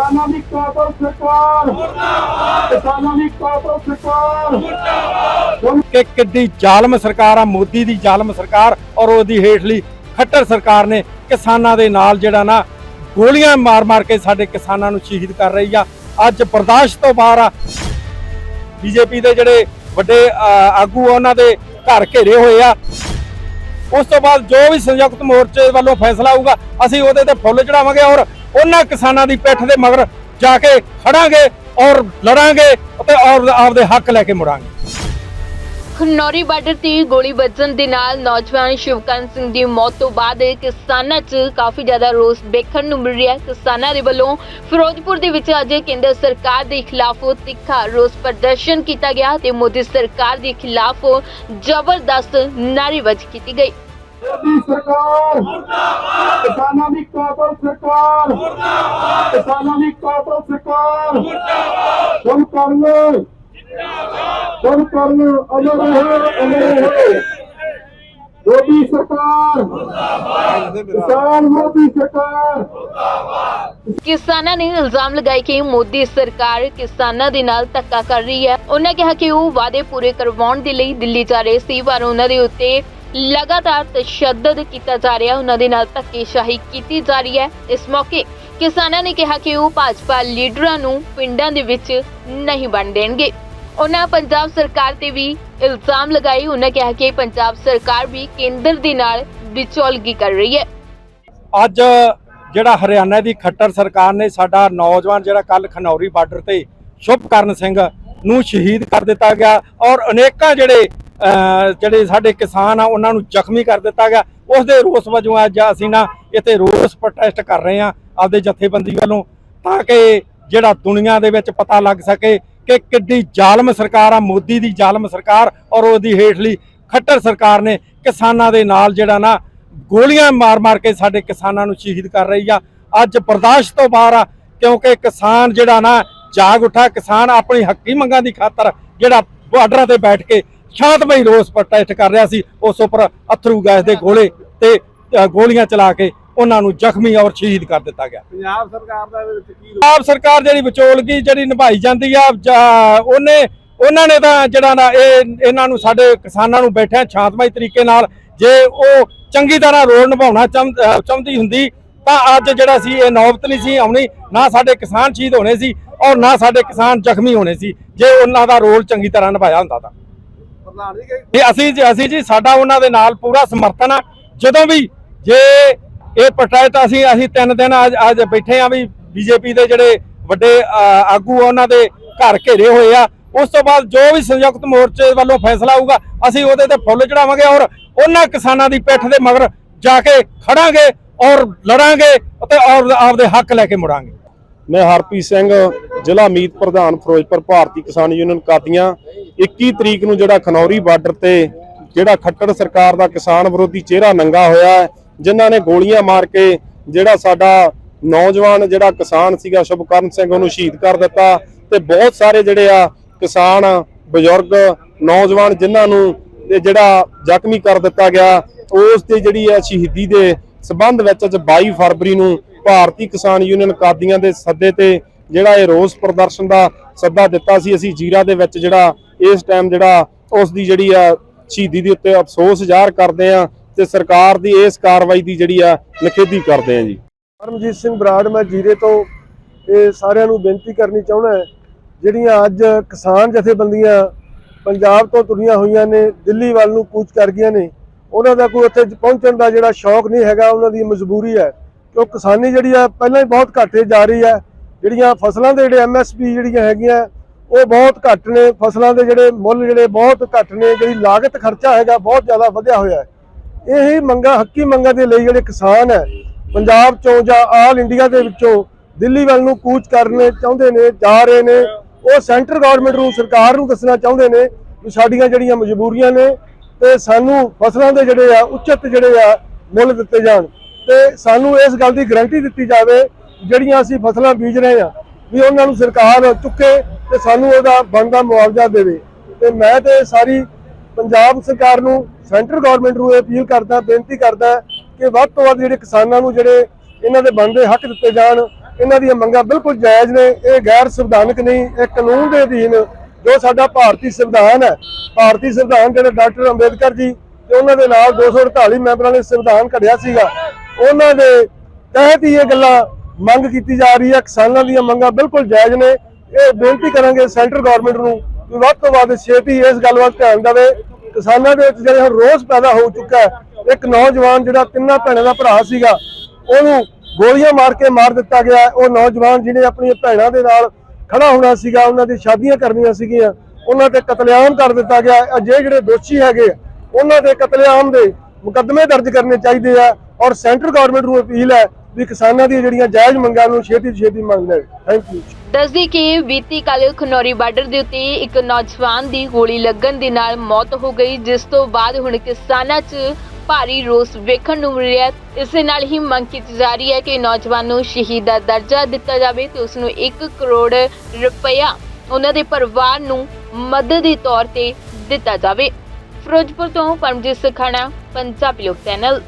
ਕਿਸਾਨਾਂ ਦੀ ਕਾਤਲ ਸਰਕਾਰ। ਮੁਰਦਾਬਾਦ ਕਿਸਾਨਾਂ ਦੀ ਕਾਤਲ ਸਰਕਾਰ। ਮੁਰਦਾਬਾਦ ਕਿ ਕਿੱਡੀ ਜ਼ਾਲਮ ਸਰਕਾਰ ਆ ਮੋਦੀ ਦੀ ਜ਼ਾਲਮ ਸਰਕਾਰ ਔਰ ਉਹਦੀ ਹੇਠਲੀ ਖੱਟਰ ਸਰਕਾਰ ਨੇ ਕਿਸਾਨਾਂ ਦੇ ਨਾਲ ਜਿਹੜਾ ਨਾ ਗੋਲੀਆਂ ਮਾਰ-ਮਾਰ ਕੇ ਸਾਡੇ ਕਿਸਾਨਾਂ ਨੂੰ ਸ਼ਹੀਦ ਕਰ ਰਹੀ ਆ। ਅੱਜ ਬਰਦਾਸ਼ਤ ਤੋਂ ਬਾਹਰ ਆ ਬੀਜੇਪੀ ਦੇ ਜਿਹੜੇ ਵੱਡੇ ਆਗੂ ਆ, ਉਹਨਾਂ ਦੇ ਘਰ ਘੇਰੇ ਹੋਏ ਆ। ਉਸ ਤੋਂ ਬਾਅਦ ਜੋ ਵੀ ਸੰਯੁਕਤ ਮੋਰਚੇ ਵੱਲੋਂ ਫੈਸਲਾ ਆਊਗਾ, ਅਸੀਂ ਉਹਦੇ ਤੇ ਫੁੱਲ ਚੜਾਵਾਂਗੇ ਔਰ ਉਹਨਾਂ ਕਿਸਾਨਾਂ ਦੀ ਪਿੱਠ ਦੇ ਮਗਰ ਜਾ ਕੇ ਖੜਾਂਗੇ ਔਰ ਲੜਾਂਗੇ ਅਤੇ ਔਰ ਆਪਦੇ ਹੱਕ ਲੈ ਕੇ ਮੁੜਾਂਗੇ। ਖਨੌਰੀ ਬਾਰਡਰ ਤੇ ਗੋਲੀ ਵੱਜਣ ਦੇ ਨਾਲ ਨੌਜਵਾਨ ਸ਼ਿਵਕਰਨ ਸਿੰਘ ਦੀ ਮੌਤ ਤੋਂ ਬਾਅਦ ਕਿਸਾਨਾਂ 'ਚ ਕਾਫੀ ਜ਼ਿਆਦਾ ਰੋਸ ਦੇਖਣ ਨੂੰ ਮਿਲ ਰਿਹਾ ਹੈ। ਕਿਸਾਨਾਂ ਦੇ ਵੱਲੋਂ ਫਿਰੋਜ਼ਪੁਰ ਦੇ ਵਿੱਚ ਅੱਜ ਕੇਂਦਰ ਸਰਕਾਰ ਦੇ ਖਿਲਾਫ ਤਿੱਖਾ ਰੋਸ ਪ੍ਰਦਰਸ਼ਨ ਕੀਤਾ ਗਿਆ ਤੇ ਮੋਦੀ ਸਰਕਾਰ ਦੇ ਖਿਲਾਫ ਜ਼ਬਰਦਸਤ ਨਾਅਰੇਬਾਜ਼ੀ ਕੀਤੀ ਗਈ। ਮੋਦੀ ਸਰਕਾਰ ਮੁਰਦਾਬਾਦ ਕਿਸਾਨਾਂ ਦੀ ਕਾਤਲ ਸਰਕਾਰ ਮੁਰਦਾਬਾਦ ਕਿਸਾਨਾਂ ਦੀ ਕਾਤਲ ਸਰਕਾਰ। ਮੁਰਦਾਬਾਦ ਸੁਣ ਕਰਨ ਜਿੰਦਾਬਾਦ ਸੁਣ ਕਰਨ, ਅਮਰ ਰਹੇ ਅਮਰ ਰਹੇ ਮੋਦੀ ਸਰਕਾਰ, ਕਿਸਾਨ ਮੋਦੀ ਸਰਕਾਰ। ਕਿਸਾਨਾਂ ਨੇ ਇਲਜ਼ਾਮ ਲਗਾਏ ਕਿ ਮੋਦੀ ਸਰਕਾਰ ਕਿਸਾਨਾਂ ਦੇ ਨਾਲ ਧੱਕਾ ਕਰ ਰਹੀ ਹੈ। ਉਹਨਾਂ ਕਿਹਾ ਕਿ ਉਹ ਵਾਅਦੇ ਪੂਰੇ ਕਰਵਾਉਣ ਦੇ ਲਈ ਦਿੱਲੀ ਜਾ ਰਹੇ ਸੀ, ਪਰ ਉਹਨਾਂ ਦੇ ਉੱਤੇ ਲਗਾਤਾਰ ਤਸ਼ੱਦਦ ਕੀਤਾ ਜਾ ਰਿਹਾ। ਉਹਨਾਂ ਦੇ ਨਾਲ ਧੱਕੇਸ਼ਾਹੀ ਕੀਤੀ ਜਾ ਰਹੀ ਹੈ। ਇਸ ਮੌਕੇ ਕਿਸਾਨਾਂ ਨੇ ਕਿਹਾ ਕਿ ਉਹ ਭਾਜਪਾ ਲੀਡਰਾਂ ਨੂੰ ਪਿੰਡਾਂ ਦੇ ਵਿੱਚ ਨਹੀਂ ਵੰਡ ਦੇਣਗੇ। ਉਹਨਾਂ ਪੰਜਾਬ ਸਰਕਾਰ ਤੇ ਵੀ ਇਲਜ਼ਾਮ ਲਗਾਏ। ਉਹਨਾਂ ਕਿਹਾ ਕਿ ਪੰਜਾਬ ਸਰਕਾਰ ਵੀ ਕੇਂਦਰ ਦੇ ਨਾਲ ਵਿਚੋਲਗੀ ਕਰ ਰਹੀ ਹੈ। ਅੱਜ ਜਿਹੜਾ ਹਰਿਆਣਾ ਦੀ ਖੱਟਰ ਸਰਕਾਰ ਨੇ ਸਾਡਾ ਨੌਜਵਾਨ ਜਿਹੜਾ ਕੱਲ ਖਨੌਰੀ ਬਾਰਡਰ ਤੇ ਸ਼ੁਭਕਰਨ ਸਿੰਘ ਨੂੰ ਸ਼ਹੀਦ ਕਰ ਦਿੱਤਾ ਗਿਆ ਔਰ ਅਨੇਕਾਂ ਜਿਹੜੇ ਜਿਹੜੇ ਸਾਡੇ ਕਿਸਾਨ ਆ, ਉਹਨਾਂ ਨੂੰ ਜ਼ਖਮੀ ਕਰ ਦਿੱਤਾ ਗਿਆ। ਉਸ ਦੇ ਰੋਸ ਵਜੋਂ ਅੱਜ ਅਸੀਂ ਨਾ ਇੱਥੇ ਰੋਸ ਪ੍ਰੋਟੈਸਟ ਕਰ ਰਹੇ ਆ ਆਪਦੇ ਜਥੇਬੰਦੀ ਵੱਲੋਂ ਤਾਂ ਕਿ ਜਿਹੜਾ ਦੁਨੀਆ ਦੇ ਵਿੱਚ ਪਤਾ ਲੱਗ ਸਕੇ ਕਿ ਕਿੱਡੀ ਜ਼ਾਲਮ ਸਰਕਾਰ ਆ, ਮੋਦੀ ਦੀ ਜ਼ਾਲਮ ਸਰਕਾਰ ਔਰ ਉਹਦੀ ਹੇਠਲੀ ਖੱਟਰ ਸਰਕਾਰ ਨੇ ਕਿਸਾਨਾਂ ਦੇ ਨਾਲ ਜਿਹੜਾ ਨਾ ਗੋਲੀਆਂ ਮਾਰ-ਮਾਰ ਕੇ ਸਾਡੇ ਕਿਸਾਨਾਂ ਨੂੰ ਸ਼ਹੀਦ ਕਰ ਰਹੀ ਆ। ਅੱਜ ਬਰਦਾਸ਼ਤ ਤੋਂ ਬਾਹਰ ਆ, ਕਿਉਂਕਿ ਕਿਸਾਨ ਜਿਹੜਾ ਨਾ ਜਾਗ ਉੱਠਾ, ਕਿਸਾਨ ਆਪਣੀ ਹੱਕੀ ਮੰਗਾਂ ਦੀ ਖਾਤਰ ਜਿਹੜਾ ਬਾਰਡਰਾਂ ਤੇ ਬੈਠ ਕੇ ਸ਼ਾਂਤਮਈ ਰੋਸ ਪ੍ਰੋਟੈਸਟ ਕਰ ਰਿਹਾ ਸੀ, ਉਸ ਉੱਪਰ ਅਥਰੂ ਗੈਸ ਦੇ ਗੋਲੇ ਤੇ ਗੋਲੀਆਂ ਚਲਾ ਕੇ ਉਹਨਾਂ ਨੂੰ ਜ਼ਖਮੀ ਔਰ ਸ਼ਹੀਦ ਕਰ ਦਿੱਤਾ ਗਿਆ। ਪੰਜਾਬ ਸਰਕਾਰ ਦਾ ਇਹਦੇ ਵਿੱਚ ਕੀ ਪੰਜਾਬ ਸਰਕਾਰ ਜਿਹੜੀ ਵਿਚੋਲਗੀ ਜਿਹੜੀ ਨਿਭਾਈ ਜਾਂਦੀ ਆ ਜਾਂ ਉਹਨੇ ਉਹਨਾਂ ਨੇ ਤਾਂ ਜਿਹੜਾ ਨਾ ਇਹ ਇਹਨਾਂ ਨੂੰ ਸਾਡੇ ਕਿਸਾਨਾਂ ਨੂੰ ਬੈਠਿਆਂ ਸ਼ਾਂਤਮਈ ਤਰੀਕੇ ਨਾਲ। ਜੇ ਉਹ ਚੰਗੀ ਤਰ੍ਹਾਂ ਰੋਲ ਨਿਭਾਉਣਾ ਚਾਹੁੰਦੀ ਹੁੰਦੀ ਤਾਂ ਅੱਜ ਜਿਹੜਾ ਸੀ ਇਹ ਨੌਬਤ ਨਹੀਂ ਸੀ ਆਉਣੀ ਨਾ ਸਾਡੇ ਕਿਸਾਨ ਸ਼ਹੀਦ ਹੋਣੇ ਸੀ ਔਰ ਨਾ ਸਾਡੇ ਕਿਸਾਨ ਜ਼ਖਮੀ ਹੋਣੇ ਸੀ। ਜੇ ਉਹਨਾਂ ਦਾ ਰੋਲ ਚੰਗੀ ਤਰ੍ਹਾਂ ਨਿਭਾਇਆ ਹੁੰਦਾ ਤਾਂ। ਪ੍ਰਧਾਨ ਜੀ ਅਸੀਂ ਅਸੀਂ ਜੀ ਸਾਡਾ ਉਹਨਾਂ ਦੇ ਨਾਲ ਪੂਰਾ ਸਮਰਥਨ ਆ। ਜਦੋਂ ਵੀ ਜੇ ਇਹ ਪ੍ਰੋਟੈਸਟ ਅਸੀਂ ਅਸੀਂ ਤਿੰਨ ਦਿਨ ਅੱਜ ਅੱਜ ਬੈਠੇ ਆ ਵੀ ਬੀਜੇਪੀ ਦੇ ਜਿਹੜੇ ਵੱਡੇ ਆਗੂ ਆ, ਉਹਨਾਂ ਦੇ ਘਰ ਘੇਰੇ ਹੋਏ ਆ। ਉਸ ਤੋਂ ਬਾਅਦ ਜੋ ਵੀ ਸੰਯੁਕਤ ਮੋਰਚੇ ਵੱਲੋਂ ਫੈਸਲਾ ਆਊਗਾ, ਅਸੀਂ ਉਹਦੇ ਤੇ ਫੁੱਲ ਚੜਾਵਾਂਗੇ ਔਰ ਉਹਨਾਂ ਕਿਸਾਨਾਂ ਦੀ ਪਿੱਠ ਦੇ ਮਗਰ ਜਾ ਕੇ ਖੜਾਂਗੇ ਔਰ ਲੜਾਂਗੇ ਅਤੇ ਔਰ ਆਪਦੇ ਹੱਕ ਲੈ ਕੇ ਮੁੜਾਂਗੇ। ਮੈਂ ਹਰਪ੍ਰੀਤ ਸਿੰਘ, ਜ਼ਿਲ੍ਹਾ ਮੀਤ ਪ੍ਰਧਾਨ ਫਿਰੋਜ਼ਪੁਰ ਭਾਰਤੀ ਕਿਸਾਨ ਯੂਨੀਅਨ ਕਾਦੀਆਂ। 21 ਤਰੀਕ ਨੂੰ ਜਿਹੜਾ ਖਨੌਰੀ ਬਾਰਡਰ ਤੇ ਜਿਹੜਾ ਖੱਟੜ ਸਰਕਾਰ ਦਾ ਕਿਸਾਨ ਵਿਰੋਧੀ ਚਿਹਰਾ ਨੰਗਾ ਹੋਇਆ ਹੈ ਜਿਨ੍ਹਾਂ ਨੇ ਗੋਲੀਆਂ ਮਾਰ ਕੇ ਜਿਹੜਾ ਸਾਡਾ ਨੌਜਵਾਨ ਜਿਹੜਾ ਕਿਸਾਨ ਸੀਗਾ ਸ਼ੁਭਕਰਨ ਸਿੰਘ ਉਹਨੂੰ ਸ਼ਹੀਦ ਕਰ ਦਿੱਤਾ ਤੇ ਬਹੁਤ ਸਾਰੇ ਜਿਹੜੇ ਆ ਕਿਸਾਨ, ਬਜ਼ੁਰਗ, ਨੌਜਵਾਨ ਜਿਨ੍ਹਾਂ ਨੂੰ ਇਹ ਜਿਹੜਾ ਜ਼ਖਮੀ ਕਰ ਦਿੱਤਾ ਗਿਆ, ਉਸ ਦੀ ਜਿਹੜੀ ਆ ਸ਼ਹੀਦੀ ਦੇ ਸਬੰਧ ਵਿੱਚ ਅੱਜ 22 ਫਰਵਰੀ ਨੂੰ ਭਾਰਤੀ ਕਿਸਾਨ ਯੂਨੀਅਨ ਕਾਦੀਆਂ ਦੇ ਸੱਦੇ ਤੇ ਜਿਹੜਾ ਇਹ ਰੋਸ ਪ੍ਰਦਰਸ਼ਨ ਦਾ ਸੱਦਾ ਦਿੱਤਾ ਸੀ। ਅਸੀਂ ਜੀਰਾ ਦੇ ਵਿੱਚ ਜਿਹੜਾ ਇਸ ਟਾਈਮ ਜਿਹੜਾ ਉਸ ਦੀ ਜਿਹੜੀ ਆ ਸ਼ਹੀਦੀ ਦੇ ਉੱਤੇ ਅਫਸੋਸ ਜ਼ਾਹਰ ਕਰਦੇ ਆ ਤੇ ਸਰਕਾਰ ਦੀ ਇਸ ਕਾਰਵਾਈ ਦੀ ਜਿਹੜੀ ਆ ਨਿਖੇਧੀ ਕਰਦੇ ਆ ਜੀ। ਪਰਮਜੀਤ ਸਿੰਘ ਬਰਾੜ, ਮੈਂ ਜੀਰੇ ਤੋਂ ਇਹ ਸਾਰਿਆਂ ਨੂੰ ਬੇਨਤੀ ਕਰਨੀ ਚਾਹੁੰਦਾ ਜਿਹੜੀਆਂ ਅੱਜ ਕਿਸਾਨ ਜਥੇਬੰਦੀਆਂ ਪੰਜਾਬ ਤੋਂ ਤੁਰੀਆਂ ਹੋਈਆਂ ਨੇ, ਦਿੱਲੀ ਵੱਲ ਨੂੰ ਕੂਚ ਕਰ ਗਈਆਂ ਨੇ, ਉਹਨਾਂ ਦਾ ਕੋਈ ਉੱਥੇ ਪਹੁੰਚਣ ਦਾ ਜਿਹੜਾ ਸ਼ੌਕ ਨਹੀਂ ਹੈਗਾ, ਉਹਨਾਂ ਦੀ ਮਜਬੂਰੀ ਹੈ। ਕਿਉਂ ਕਿਸਾਨੀ ਜਿਹੜੀ ਆ, ਪਹਿਲਾਂ ਹੀ ਬਹੁਤ ਘਾਟੇ ਜਾ ਰਹੀ ਹੈ। ਜਿਹੜੀਆਂ ਫਸਲਾਂ ਦੇ ਜਿਹੜੇ ਐਮਐਸਪੀ ਜਿਹੜੀਆਂ ਹੈਗੀਆਂ, ਉਹ ਬਹੁਤ ਘੱਟ ਨੇ। ਫਸਲਾਂ ਦੇ ਜਿਹੜੇ ਮੁੱਲ ਜਿਹੜੇ ਬਹੁਤ ਘੱਟ ਨੇ, ਜਿਹੜੀ ਲਾਗਤ ਖਰਚਾ ਹੈਗਾ, ਬਹੁਤ ਜ਼ਿਆਦਾ ਵਧਿਆ ਹੋਇਆ ਹੈ। ਇਹ ਹੀ ਮੰਗਾ, ਹੱਕੀ ਮੰਗਾਂ ਦੇ ਲਈ ਜਿਹੜੇ ਕਿਸਾਨ ਹੈ, ਪੰਜਾਬ ਚੋਂ ਜਾਂ ਆਲ ਇੰਡੀਆ ਦੇ ਵਿੱਚੋਂ ਦਿੱਲੀ ਵੱਲ ਨੂੰ ਕੂਚ ਕਰਨੇ ਚਾਹੁੰਦੇ ਨੇ, ਜਾ ਰਹੇ ਨੇ। ਉਹ ਸੈਂਟਰ ਗਵਰਨਮੈਂਟ ਨੂੰ, ਸਰਕਾਰ ਨੂੰ ਦੱਸਣਾ ਚਾਹੁੰਦੇ ਨੇ ਵੀ ਸਾਡੀਆਂ ਜਿਹੜੀਆਂ ਮਜਬੂਰੀਆਂ ਨੇ ਤੇ ਸਾਨੂੰ ਫਸਲਾਂ ਦੇ ਜਿਹੜੇ ਆ, ਉਚਿਤ ਜਿਹੜੇ ਆ, ਮੁੱਲ ਦਿੱਤੇ ਜਾਣ। ਤੇ ਸਾਨੂੰ ਇਸ ਗੱਲ ਦੀ ਗਾਰੰਟੀ ਦਿੱਤੀ ਜਾਵੇ, ਜਿਹੜੀਆਂ ਅਸੀਂ ਫਸਲਾਂ ਬੀਜ ਰਹੇ ਆ ਵੀ ਉਹਨਾਂ ਨੂੰ ਸਰਕਾਰ ਚੁੱਕੇ ਤੇ ਸਾਨੂੰ ਉਹਦਾ ਬਣਦਾ ਮੁਆਵਜ਼ਾ ਦੇਵੇ। ਤੇ ਮੈਂ ਤੇ ਸਾਰੀ ਪੰਜਾਬ ਸਰਕਾਰ ਨੂੰ ਸੈਂਟਰ ਗਵਰਨਮੈਂਟ ਨੂੰ ਇਹ ਅਪੀਲ ਕਰਦਾ, ਬੇਨਤੀ ਕਰਦਾ ਕਿ ਵੱਧ ਤੋਂ ਵੱਧ ਜਿਹੜੇ ਕਿਸਾਨਾਂ ਨੂੰ ਜਿਹੜੇ ਇਹਨਾਂ ਦੇ ਬਣਦੇ ਹੱਕ ਦਿੱਤੇ ਜਾਣ, ਇਹਨਾਂ ਦੀਆਂ ਮੰਗਾਂ ਬਿਲਕੁਲ ਜਾਇਜ਼ ਨੇ, ਇਹ ਗੈਰ ਸੰਵਿਧਾਨਕ ਨਹੀਂ, ਇਹ ਕਾਨੂੰਨ ਦੇ ਅਧੀਨ ਜੋ ਸਾਡਾ ਭਾਰਤੀ ਸੰਵਿਧਾਨ ਹੈ, ਭਾਰਤੀ ਸੰਵਿਧਾਨ ਜਿਹੜੇ ਡਾਕਟਰ ਅੰਬੇਦਕਰ ਜੀ ਤੇ ਉਹਨਾਂ ਦੇ ਨਾਲ 248 ਮੈਂਬਰਾਂ ਨੇ ਸੰਵਿਧਾਨ ਘੜਿਆ ਸੀਗਾ, ਉਹਨਾਂ ਦੇ ਤਹਿਤ ਹੀ ਇਹ ਗੱਲਾਂ ਮੰਗ ਕੀਤੀ ਜਾ ਰਹੀ ਹੈ, ਕਿਸਾਨਾਂ ਦੀਆਂ ਮੰਗਾਂ ਬਿਲਕੁਲ ਜਾਇਜ਼ ਨੇ, ਇਹ ਬੇਨਤੀ ਕਰਾਂਗੇ ਸੈਂਟਰ ਗਵਰਨਮੈਂਟ ਨੂੰ ਕਿ ਵੱਧ ਤੋਂ ਵੱਧ ਛੇਤੀ ਇਸ ਗੱਲ ਵੱਲ ਧਿਆਨ ਦੇਵੇ ਕਿਸਾਨਾਂ ਦੇ ਵਿੱਚ ਜਿਹੜੇ ਹੁਣ ਰੋਸ ਪੈਦਾ ਹੋ ਚੁੱਕਾ ਹੈ, ਇੱਕ ਨੌਜਵਾਨ ਜਿਹੜਾ ਤਿੰਨਾਂ ਭੈਣਾਂ ਦਾ ਭਰਾ ਸੀਗਾ, ਉਹਨੂੰ ਗੋਲੀਆਂ ਮਾਰ ਕੇ ਮਾਰ ਦਿੱਤਾ ਗਿਆ ਉਹ ਨੌਜਵਾਨ ਜਿਹਨੇ ਆਪਣੀਆਂ ਭੈਣਾਂ ਦੇ ਨਾਲ ਖੜਾ ਹੋਣਾ ਸੀਗਾ, ਉਹਨਾਂ ਦੀ ਸ਼ਾਦੀਆਂ ਕਰਨੀਆਂ ਸੀਗੀਆਂ, ਉਹਨਾਂ ਤੇ ਕਤਲੇਆਮ ਕਰ ਦਿੱਤਾ ਗਿਆ ਹੈ। ਅਜੇ ਜਿਹੜੇ ਦੋਸ਼ੀ ਹੈਗੇ, ਉਹਨਾਂ ਦੇ ਕਤਲੇਆਮ ਦੇ ਮੁਕੱਦਮੇ ਦਰਜ ਕਰਨੇ ਚਾਹੀਦੇ ਆ ਔਰ ਸੈਂਟਰ ਗਵਰਨਮੈਂਟ ਨੂੰ ਅਪੀਲ ਹੈ ਵੀ ਕਿਸਾਨਾਂ ਦੀਆਂ ਜਿਹੜੀਆਂ ਜਾਇਜ਼ ਮੰਗਾਂ ਨੂੰ ਛੇਤੀ ਛੇਤੀ ਮੰਗ ਲੈਣ। ਥੈਂਕ ਯੂ ਦੱਸਦੀ ਕਿ ਬੀਤੀ ਕੱਲ ਖਨੌਰੀ ਬਾਰਡਰ ਦੇ ਉੱਤੇ ਇੱਕ ਨੌਜਵਾਨ ਦੀ ਗੋਲੀ ਲੱਗਣ ਦੇ ਨਾਲ ਮੌਤ ਹੋ ਗਈ, ਜਿਸ ਤੋਂ ਬਾਅਦ ਹੁਣ ਕਿਸਾਨਾਂ 'ਚ ਭਾਰੀ ਰੋਸ ਵੇਖਣ ਨੂੰ ਮਿਲ ਰਿਹਾ ਇਸੇ ਨਾਲ ਹੀ ਮੰਗ ਕੀਤੀ ਜਾ ਰਹੀ ਹੈ ਕਿ ਨੌਜਵਾਨ ਨੂੰ ਸ਼ਹੀਦ ਦਾ ਦਰਜਾ ਦਿੱਤਾ ਜਾਵੇ ਤੇ ਉਸ ਨੂੰ 1 ਕਰੋੜ ਰੁਪਇਆ ਉਹਨਾਂ ਦੇ ਪਰਿਵਾਰ ਨੂੰ ਮਦਦ ਦੇ ਤੌਰ ਤੇ ਦਿੱਤਾ ਜਾਵੇ। ਫਿਰੋਜ਼ਪੁਰ ਤੋਂ ਪਰਮਜੀਤ ਸਖਾਣਾ, ਪੰਜਾਬੀ ਲੋਕ ਚੈਨਲ।